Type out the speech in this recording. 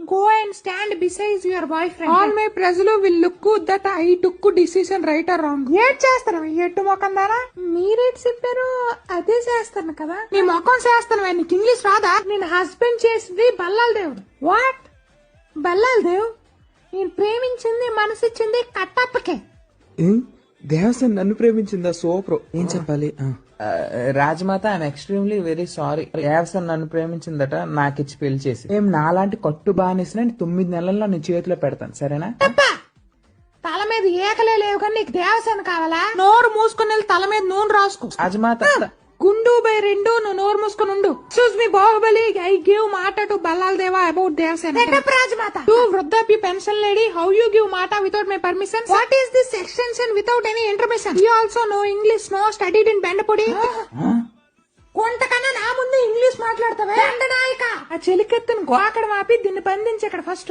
Go and stand beside your boy friend all my ప్రజలు will look that I took decision right or wrong ఏడ్ చేస్తాను ఎట్టు మొఖం దానా? మీరేట్ చెప్పారు అదే చేస్తాను కదా. నీ మొఖం చేస్తాను నీకు ఇంగ్లీష్ రాదా? నేను హస్బెండ్ చేసింది బల్లాల దేవుడు వాట్ బల్లాల దేవ్ నేను ప్రేమించింది మనసిచ్చింది కట్టప్పకే. దేవసేన నన్ను ప్రేమించిందా? సూపర్. ఏం చెప్పాలి? ఆ. Rajamata I'm extremely very sorry యావసన్ నన్ను ప్రేమించిందట నాకు ఇచ్చి పెళ్ళి చేసి. ఏం నాలాంటి కట్టు బానిసిన తొమ్మిది నెలల్లో నీ చేతిలో పెడతాను సరేనా? తల మీద ఏకలే లేవు కానీ నీకు దేవసేన కావాలా? నోరు మూసుకుని వెళ్ళి తల మీద నూనె రాసుకో. రాజమాత గుండు బై రెండు నువ్వు నోరు మూసుకుని ఉండు. Choose me Baahubali I give మాట to Ballal Deva about Devasena Rajamata. To వృద్ధాప్య pension lady how you give మాట without my permission what is this extension without any intermission you also no English no studied in బెండపొడి కొంతకన్నా నా ముందు English మాట్లాడతావా? నాయక ఆ చెలికెత్తును గోకడం ఆపి దీన్ని బంధించి ఇక్కడ ఫస్ట్